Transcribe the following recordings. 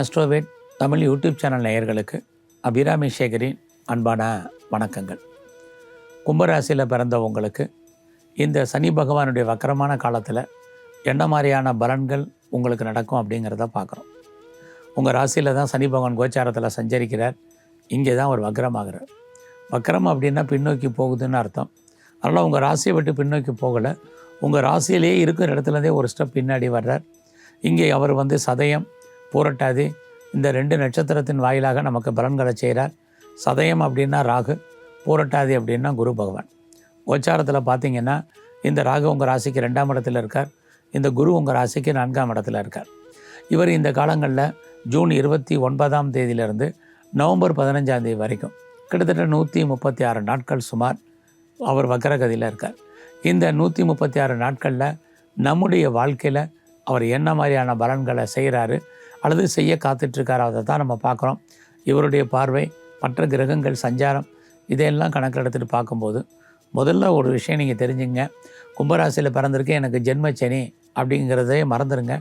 Astroved Tamil YouTube channel நேயர்களுக்கு அபிராமி சேகரின் அன்பான வணக்கங்கள். கும்பராசியில் பிறந்த உங்களுக்கு இந்த சனி பகவானுடைய வக்கரமான காலத்தில் என்ன மாதிரியான பலன்கள் உங்களுக்கு நடக்கும் அப்படிங்கிறத பார்க்குறோம். உங்கள் ராசியில் தான் சனி பகவான் கோச்சாரத்தில் சஞ்சரிக்கிறார். இங்கே தான் அவர் வக்கரமாகிறார். வக்கரம் அப்படின்னா பின்னோக்கி போகுதுன்னு அர்த்தம். அதனால் உங்கள் ராசியை விட்டு பின்னோக்கி போகலை. உங்கள் ராசியிலேயே இருக்கிற இடத்துலேருந்தே ஒரு ஸ்டெப் பின்னாடி வர்றார். இங்கே அவர் வந்து சதயம் பூரட்டாதி இந்த ரெண்டு நட்சத்திரத்தின் வாயிலாக நமக்கு பலன்களை செய்கிறார். சதயம் அப்படின்னா ராகு பூரட்டாதி அப்படின்னா குரு பகவான். கோச்சாரத்தில் பார்த்தீங்கன்னா இந்த ராகு உங்கள் ராசிக்கு ரெண்டாம் இடத்துல இருக்கார் இந்த குரு உங்கள் ராசிக்கு நான்காம் இடத்துல இருக்கார். இவர் இந்த காலங்களில் ஜூன் இருபத்தி ஒன்பதாம் தேதியிலிருந்து நவம்பர் பதினஞ்சாம் தேதி வரைக்கும் கிட்டத்தட்ட நூற்றி முப்பத்தி ஆறு நாட்கள் சுமார் அவர் வக்கரகதியில் இருக்கார். இந்த நூற்றி முப்பத்தி ஆறு நாட்களில் நம்முடைய வாழ்க்கையில் அவர் என்ன மாதிரியான பலன்களை செய்கிறாரு அல்லது செய்ய காத்துட்ருக்காரோ அதை தான் நம்ம பார்க்குறோம். இவருடைய பார்வை மற்ற கிரகங்கள் சஞ்சாரம் இதையெல்லாம் கணக்கில் எடுத்துகிட்டு பார்க்கும்போது முதல்ல ஒரு விஷயம் நீங்கள் தெரிஞ்சுங்க. கும்பராசியில் பிறந்திருக்கேன் எனக்கு ஜென்மச்சனி அப்படிங்கிறதே மறந்துடுங்க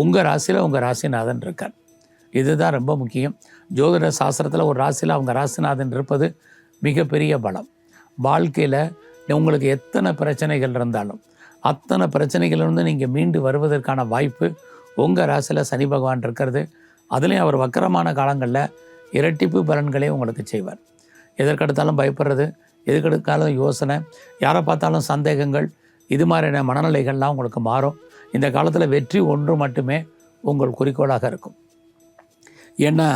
உங்கள் ராசியில் உங்கள் ராசிநாதன் இருக்கார். இதுதான் ரொம்ப முக்கியம். ஜோதிட சாஸ்திரத்தில் ஒரு ராசியில் அவங்க ராசிநாதன் இருப்பது மிகப்பெரிய பலம். வாழ்க்கையில் உங்களுக்கு எத்தனை பிரச்சனைகள் இருந்தாலும் அத்தனை பிரச்சனைகளிலிருந்து நீங்கள் மீண்டு வருவதற்கான வாய்ப்பு உங்கள் ராசியில் சனி பகவான் இருக்கிறது அதுலேயும் அவர் வக்கரமான காலங்களில் இரட்டிப்பு பலன்களே உங்களுக்கு செய்வார். எதற்கெடுத்தாலும் பயப்படுறது எதுக்கெடுத்தாலும் யோசனை யாரை பார்த்தாலும் சந்தேகங்கள் இது மாதிரியான மனநிலைகள்லாம் உங்களுக்கு மாறும். இந்த காலத்தில் வெற்றி ஒன்று மட்டுமே உங்கள் குறிக்கோளாக இருக்கும். ஏன்னா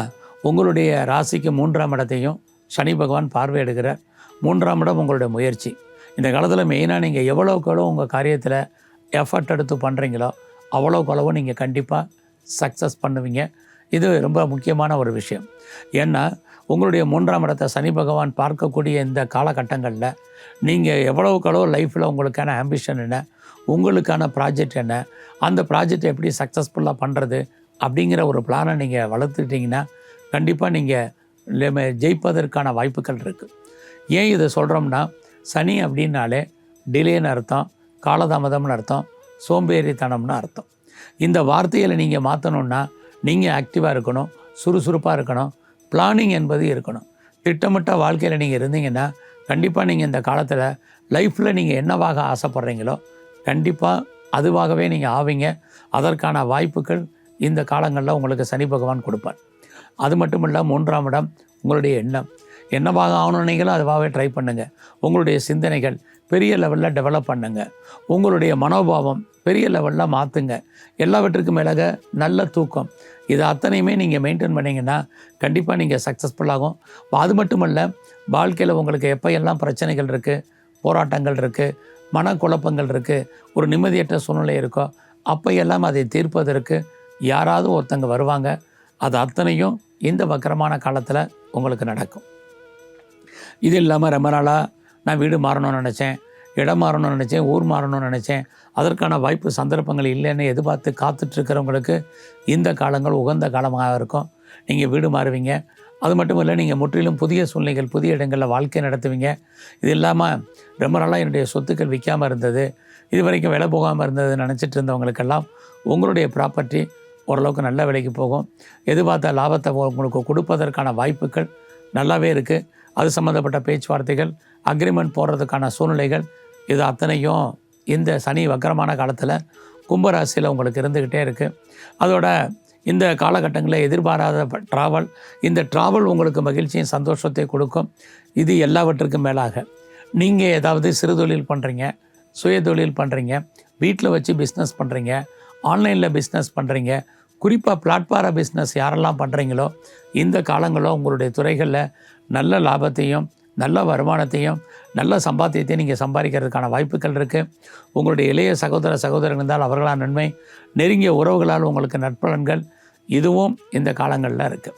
உங்களுடைய ராசிக்கு மூன்றாம் இடத்தையும் சனி பகவான் பார்வையிடுகிறார். மூன்றாம் இடம் உங்களுடைய முயற்சி. இந்த காலத்தில் மெயினாக நீங்கள் எவ்வளோக்கு எவ்வளோ உங்கள் காரியத்தில் எஃபர்ட் எடுத்து பண்ணுறீங்களோ அவ்வளோக்கு அளவு நீங்கள் கண்டிப்பாக சக்ஸஸ் பண்ணுவீங்க. இது ரொம்ப முக்கியமான ஒரு விஷயம். ஏன்னா உங்களுடைய மூன்றாம் இடத்தை சனி பகவான் பார்க்கக்கூடிய இந்த காலகட்டங்களில் நீங்கள் எவ்வளவுக்கு அளவு லைஃப்பில் உங்களுக்கான ஆம்பிஷன் என்ன உங்களுக்கான ப்ராஜெக்ட் என்ன அந்த ப்ராஜெக்ட் எப்படி சக்ஸஸ்ஃபுல்லாக பண்ணுறது அப்படிங்கிற ஒரு பிளானை நீங்கள் வளர்த்துக்கிட்டிங்கன்னா கண்டிப்பாக நீங்கள் ஜெயிப்பதற்கான வாய்ப்புகள் இருக்குது ஏன் இதை சொல்கிறோம்னா சனி அப்படின்னாலே டிலேன்னு அர்த்தம் காலதாமதம்னு அர்த்தம் சோம்பேறித்தனம்னு அர்த்தம். இந்த வார்த்தைகளை நீங்கள் மாற்றணுன்னா நீங்கள் ஆக்டிவாக இருக்கணும் சுறுசுறுப்பாக இருக்கணும் பிளானிங் என்பது இருக்கணும். திட்டமிட்ட வாழ்க்கையில் நீங்கள் இருந்தீங்கன்னா கண்டிப்பாக நீங்கள் இந்த காலத்தில் லைஃப்பில் நீங்கள் என்னவாக ஆசைப்பட்றீங்களோ கண்டிப்பாக அதுவாகவே நீங்கள் ஆவீங்க. அதற்கான வாய்ப்புகள் இந்த காலங்களில் உங்களுக்கு சனி பகவான் கொடுப்பார். அது மட்டும் இல்லை மூன்றாம் இடம் உங்களுடைய எண்ணம். என்னவாக ஆகணும்னு அதுவாகவே ட்ரை பண்ணுங்கள் உங்களுடைய சிந்தனைகள் பெரிய லெவலில் டெவலப் பண்ணுங்க. உங்களுடைய மனோபாவம் பெரிய லெவலில் மாற்றுங்க எல்லாவற்றுக்கும் மேலாக நல்ல தூக்கம். இது அத்தனையுமே நீங்கள் மெயின்டைன் பண்ணீங்கன்னா கண்டிப்பாக நீங்கள் சக்ஸஸ்ஃபுல்லாகும் அது மட்டுமல்ல வாழ்க்கையில் உங்களுக்கு எப்போ எல்லாம் பிரச்சனைகள் இருக்குது போராட்டங்கள் இருக்குது மனக்குழப்பங்கள் இருக்குது ஒரு நிம்மதியற்ற சூழ்நிலை இருக்கோ அப்போ எல்லாம் அதை தீர்ப்பதற்கு யாராவது ஒருத்தங்க வருவாங்க. அது அத்தனையும் இந்த வக்கரமான காலத்தில் உங்களுக்கு நடக்கும். இது இல்லாமல் ரொம்ப நாளாக நான் வீடு மாறணும்னு நினச்சேன் இடம் மாறணும்னு நினச்சேன் ஊர் மாறணும்னு நினச்சேன். அதற்கான வாய்ப்பு சந்தர்ப்பங்கள் இல்லைன்னு எதிர்பார்த்து காத்துட்ருக்கிறவங்களுக்கு இந்த காலங்கள் உகந்த காலமாக இருக்கும். நீங்கள் வீடு மாறுவீங்க. அது மட்டும் இல்லை நீங்கள் முற்றிலும் புதிய சூழ்நிலைகள் புதிய இடங்களில் வாழ்க்கை நடத்துவீங்க. இது இல்லாமல் ரொம்ப நாளாக என்னுடைய சொத்துக்கள் விற்காமல் இருந்தது. இது வரைக்கும் விலை போகாமல் இருந்தது நினச்சிட்டு இருந்தவங்களுக்கெல்லாம் உங்களுடைய ப்ராப்பர்ட்டி ஓரளவுக்கு நல்ல விலைக்கு போகும். எதிர்பார்த்த லாபத்தை உங்களுக்கு கொடுப்பதற்கான வாய்ப்புகள் நல்லாவே இருக்குது அது சம்மந்தப்பட்ட பேச்சுவார்த்தைகள் அக்ரிமெண்ட் போடுறதுக்கான சூழ்நிலைகள் இது அத்தனையும் இந்த சனி வக்கரமான காலத்தில் கும்பராசியில் உங்களுக்கு இருந்துக்கிட்டே இருக்குது அதோட இந்த காலகட்டங்களில் எதிர்பாராத ட்ராவல் இந்த ட்ராவல் உங்களுக்கு மகிழ்ச்சியும் சந்தோஷத்தை கொடுக்கும். இது எல்லாவற்றுக்கும் மேலாக. நீங்கள் ஏதாவது சிறு தொழில் பண்ணுறீங்க சுய தொழில் பண்ணுறீங்க வீட்டில் வச்சு பிஸ்னஸ் பண்ணுறீங்க ஆன்லைனில் பிஸ்னஸ் பண்ணுறீங்க குறிப்பாக பிளாட்பார பிஸ்னஸ் யாரெல்லாம் பண்ணுறீங்களோ இந்த காலங்களோ உங்களுடைய துறைகளில் நல்ல லாபத்தையும் நல்ல வருமானத்தையும் நல்ல சம்பாத்தியத்தையும் நீங்கள் சம்பாதிக்கிறதுக்கான வாய்ப்புகள் இருக்குது உங்களுடைய இளைய சகோதர சகோதரர்கள் இருந்தால் அவர்களால் நன்மை நெருங்கிய உறவுகளால் உங்களுக்கு நற்பலன்கள் இதுவும் இந்த காலங்களில் இருக்குது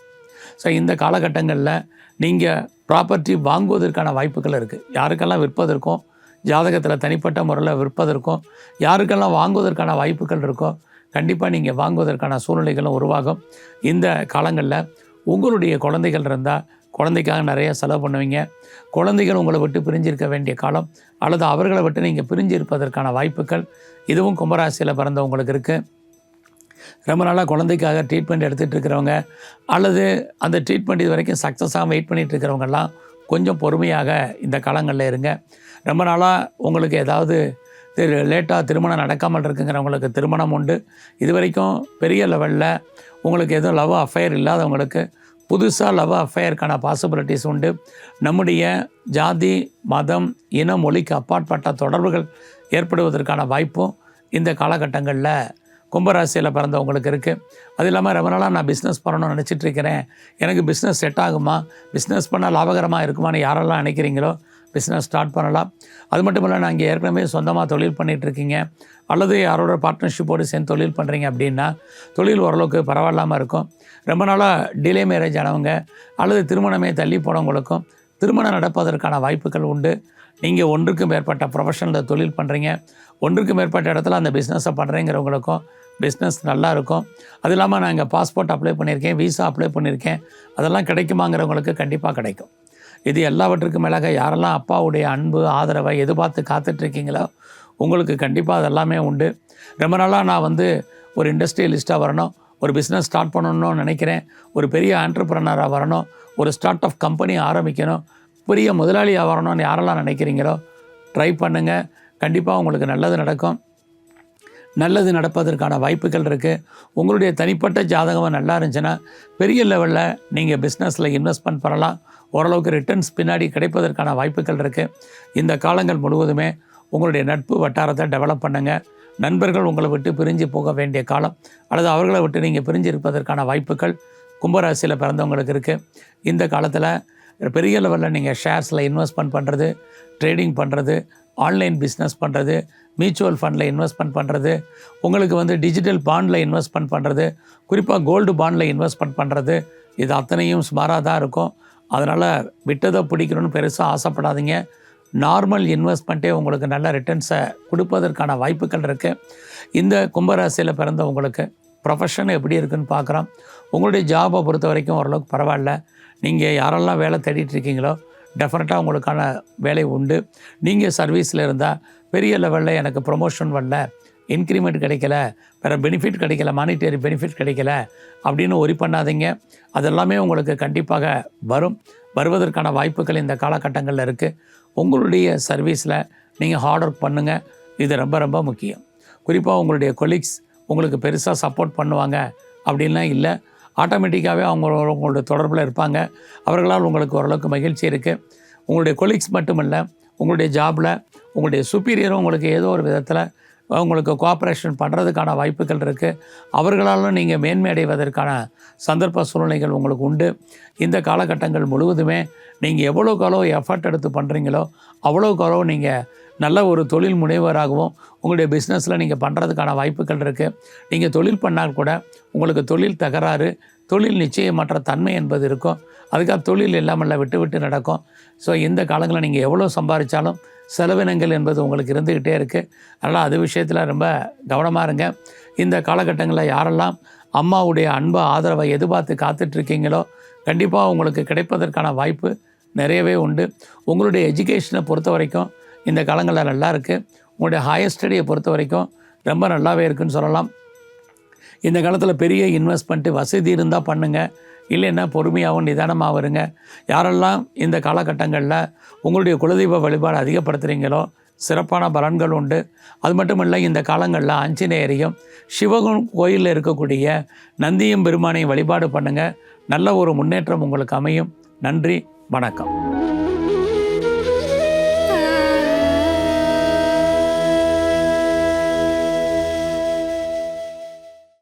ஸோ இந்த காலகட்டங்களில் நீங்கள் ப்ராப்பர்ட்டி வாங்குவதற்கான வாய்ப்புகள் இருக்குது யாருக்கெல்லாம் விற்பதற்கும் ஜாதகத்தில் தனிப்பட்ட முறையில் விற்பதற்கும் யாருக்கெல்லாம் வாங்குவதற்கான வாய்ப்புகள் இருக்கோ கண்டிப்பாக நீங்கள் வாங்குவதற்கான சூழ்நிலைகளும் உருவாகும். இந்த காலங்களில் உங்களுடைய குழந்தைகள் இருந்தால் குழந்தைக்காக நிறைய செலவு பண்ணுவீங்க. குழந்தைகள் உங்களை விட்டு பிரிஞ்சிருக்க வேண்டிய காலம் அல்லது அவர்களை விட்டு நீங்கள் பிரிஞ்சு இருப்பதற்கான வாய்ப்புகள் இதுவும் கும்பராசியில் பிறந்தவங்களுக்கு இருக்குது ரொம்ப நாளாக குழந்தைக்காக ட்ரீட்மெண்ட் எடுத்துகிட்டு இருக்கிறவங்க அல்லது அந்த ட்ரீட்மெண்ட் இது வரைக்கும் சக்ஸஸாக வெயிட் பண்ணிகிட்டு இருக்கிறவங்கெல்லாம் கொஞ்சம் பொறுமையாக இந்த காலங்களில் இருங்க. ரொம்ப நாளாக உங்களுக்கு ஏதாவது திரு லேட்டாக திருமணம் நடக்காமல் இருக்குங்கிறவங்களுக்கு திருமணம் உண்டு. இது வரைக்கும் பெரிய லெவலில் உங்களுக்கு எதுவும் லவ் அஃபேர் இல்லாதவங்களுக்கு புதுசாக லவ் அஃபேருக்கான பாசிபிலிட்டிஸ் உண்டு. நம்முடைய ஜாதி மதம் இன மொழிக்கு அப்பாற்பட்ட தொடர்புகள் ஏற்படுவதற்கான வாய்ப்பும் இந்த காலகட்டங்களில் கும்பராசியில் பிறந்தவங்களுக்கு இருக்குது அது இல்லாமல் ரொம்ப நாளாக நான் பிஸ்னஸ் பண்ணணும்னு நினச்சிட்டு இருக்கிறேன். எனக்கு பிஸ்னஸ் செட் ஆகுமா? பிஸ்னஸ் பண்ணால் லாபகரமாக இருக்குமான்னு யாரெல்லாம் நினைக்கிறீங்களோ பிஸ்னஸ் ஸ்டார்ட் பண்ணலாம். அது மட்டும் இல்லை நாங்கள் இங்கே ஏற்கனவே சொந்தமாக தொழில் பண்ணிகிட்ருக்கீங்க இருக்கீங்க அல்லது யாரோட பார்ட்னர்ஷிப்போடு சேர்ந்து தொழில் பண்ணுறீங்க அப்படின்னா தொழில் ஓரளவுக்கு பரவாயில்லாமல் இருக்கும். ரொம்ப நாளாக டிலே மேரேஜ் ஆனவங்க அல்லது திருமணமே தள்ளி போனவங்களுக்கும் திருமணம் நடப்பதற்கான வாய்ப்புகள் உண்டு. நீங்கள் ஒன்றுக்கு மேற்பட்ட ப்ரொஃபஷனில் தொழில் பண்ணுறீங்க ஒன்றுக்கு மேற்பட்ட இடத்துல அந்த பிஸ்னஸை பண்ணுறேங்கிறவங்களுக்கும் பிஸ்னஸ் நல்லா இருக்கும். அது இல்லாமல் நான் இங்கே பாஸ்போர்ட் அப்ளை பண்ணியிருக்கேன் விசா அப்ளை பண்ணியிருக்கேன். அதெல்லாம் கிடைக்குமாங்கிறவங்களுக்கு கண்டிப்பாக கிடைக்கும். இது எல்லாவற்றுக்கும் மேலாக யாரெல்லாம் அப்பாவுடைய அன்பு ஆதரவை எதிர்பார்த்து காத்துட்ருக்கீங்களோ உங்களுக்கு கண்டிப்பாக அதெல்லாமே உண்டு. ரொம்ப நாளாக நான் வந்து ஒரு இண்டஸ்ட்ரியலிஸ்ட்டாக வரணும் ஒரு பிஸ்னஸ் ஸ்டார்ட் பண்ணணும்னு நினைக்கிறேன் ஒரு பெரிய ஆண்டர்பிரனராக வரணும் ஒரு ஸ்டார்ட் அப் கம்பெனி ஆரம்பிக்கணும் பெரிய முதலாளியாக வரணும்னு யாரெல்லாம் நினைக்கிறீங்களோ ட்ரை பண்ணுங்கள் கண்டிப்பாக உங்களுக்கு நல்லது நடக்கும். நல்லது நடப்பதற்கான வாய்ப்புகள் இருக்குது உங்களுடைய தனிப்பட்ட ஜாதகம் நல்லா இருந்துச்சுன்னா பெரிய லெவலில் நீங்கள் பிஸ்னஸில் இன்வெஸ்ட்மெண்ட் பண்ணலாம். ஓரளவுக்கு ரிட்டர்ன்ஸ் பின்னாடி கிடைப்பதற்கான வாய்ப்புகள் இருக்குது இந்த காலங்கள் முழுவதுமே உங்களுடைய நட்பு வட்டாரத்தை டெவலப் பண்ணுங்கள் நண்பர்கள் உங்களை விட்டு பிரிஞ்சு போக வேண்டிய காலம் அல்லது அவர்களை விட்டு நீங்கள் பிரிஞ்சு இருப்பதற்கான வாய்ப்புகள் கும்பராசியில் பிறந்தவங்களுக்கு இருக்குது இந்த காலத்தில் பெரிய லெவலில் நீங்கள் ஷேர்ஸில் இன்வெஸ்ட்மெண்ட் பண்ணுறது ட்ரேடிங் பண்ணுறது ஆன்லைன் பிஸ்னஸ் பண்ணுறது மியூச்சுவல் ஃபண்டில் இன்வெஸ்ட்மெண்ட் பண்ணுறது உங்களுக்கு வந்து டிஜிட்டல் பாண்டில் இன்வெஸ்ட்மெண்ட் பண்ணுறது குறிப்பாக கோல்டு பாண்டில் இன்வெஸ்ட்மெண்ட் பண்ணுறது இது அத்தனையும் சுமாராக தான் இருக்கும். அதனால் விட்டதை பிடிக்கணும்னு பெருசாக ஆசைப்படாதீங்க. நார்மல் இன்வெஸ்ட்மெண்ட்டே உங்களுக்கு நல்ல ரிட்டர்ன்ஸை கொடுப்பதற்கான வாய்ப்புகள் இருக்குது இந்த கும்பராசியில் பிறந்த உங்களுக்கு ப்ரொஃபஷன் எப்படி இருக்குன்னு பார்க்குறோம் உங்களுடைய ஜாபை பொறுத்த வரைக்கும் ஓரளவுக்கு பரவாயில்ல. நீங்கள் யாரெல்லாம் வேலை தேடிட்டு இருக்கீங்களோ டெஃபினட்டாக உங்களுக்கான வேலை உண்டு. நீங்கள் சர்வீஸில் இருந்தால் பெரிய லெவலில் எனக்கு ப்ரொமோஷன் வரல. இன்க்ரிமெண்ட் கிடைக்கல வேறு பெனிஃபிட் கிடைக்கல மானிட்டரி பெனிஃபிட் கிடைக்கல அப்படின்னு ஒரி பண்ணாதீங்க. அதெல்லாமே உங்களுக்கு கண்டிப்பாக வரும். வருவதற்கான வாய்ப்புகள் இந்த காலகட்டங்களில் இருக்குது உங்களுடைய சர்வீஸில் நீங்கள் ஹார்ட் ஒர்க் பண்ணுங்கள் இது ரொம்ப ரொம்ப முக்கியம். குறிப்பாக உங்களுடைய கொலீக்ஸ் உங்களுக்கு பெருசாக சப்போர்ட் பண்ணுவாங்க அப்படின்லாம் இல்லை. ஆட்டோமேட்டிக்காகவே அவங்க உங்களுடைய தொடர்பில் இருப்பாங்க. அவர்களால் உங்களுக்கு ஓரளவுக்கு மகிழ்ச்சி இருக்குது உங்களுடைய கொலீக்ஸ் மட்டுமல்ல உங்களுடைய ஜாபில் உங்களுடைய சுப்பீரியரும் உங்களுக்கு ஏதோ ஒரு விதத்தில் உங்களுக்கு கோஆப்ரேஷன் பண்ணுறதுக்கான வாய்ப்புகள் இருக்குது அவர்களாலும் நீங்கள் மேன்மை அடைவதற்கான சந்தர்ப்ப சூழ்நிலைகள் உங்களுக்கு உண்டு. இந்த காலகட்டங்கள் முழுவதுமே நீங்கள் எவ்வளோக்கு எவ்வளோ எஃபர்ட் எடுத்து பண்ணுறீங்களோ அவ்வளோக்கு அவ்வளோ நீங்கள் நல்ல ஒரு தொழில் முனைவராகவும் உங்களுடைய பிஸ்னஸில் நீங்கள் பண்ணுறதுக்கான வாய்ப்புகள் இருக்குது நீங்கள் தொழில் பண்ணால் கூட உங்களுக்கு தொழில் தகராறு தொழில் நிச்சயமற்ற தன்மை என்பது இருக்கும். அதுக்காக தொழில் இல்லாமல் விட்டு விட்டு நடக்கும். ஸோ இந்த காலங்களில் நீங்கள் எவ்வளோ சம்பாதிச்சாலும் செலவினங்கள் என்பது உங்களுக்கு இருந்துக்கிட்டே இருக்குது அதனால் அது விஷயத்தில் ரொம்ப கவனமாக இருங்க. இந்த காலகட்டங்களில் யாரெல்லாம் அம்மாவுடைய அன்பு ஆதரவை எதிர்பார்த்து காத்துட்ருக்கீங்களோ கண்டிப்பாக உங்களுக்கு கிடைப்பதற்கான வாய்ப்பு நிறையவே உண்டு. உங்களுடைய எஜுகேஷனை பொறுத்த வரைக்கும் இந்த காலங்களில் நல்லா இருக்குது உங்களுடைய ஹையர் ஸ்டடியை பொறுத்த வரைக்கும் ரொம்ப நல்லாவே இருக்குன்னு சொல்லலாம். இந்த காலத்தில் பெரிய இன்வெஸ்ட்மெண்ட்டு வசதி இருந்தால் பண்ணுங்கள் இல்லைன்னா பொறுமையாகவும் நிதானமாக வருங்க யாரெல்லாம் இந்த காலகட்டங்களில் உங்களுடைய குலதெய்வ வழிபாடு அதிகப்படுத்துகிறீங்களோ சிறப்பான பலன்கள் உண்டு. அது மட்டும் இல்லை இந்த காலங்களில் ஆஞ்சநேயரையும் சிவகன் கோயிலில் இருக்கக்கூடிய நந்தியும் பெருமானையும் வழிபாடு பண்ணுங்கள் நல்ல ஒரு முன்னேற்றம் உங்களுக்கு அமையும். நன்றி வணக்கம்.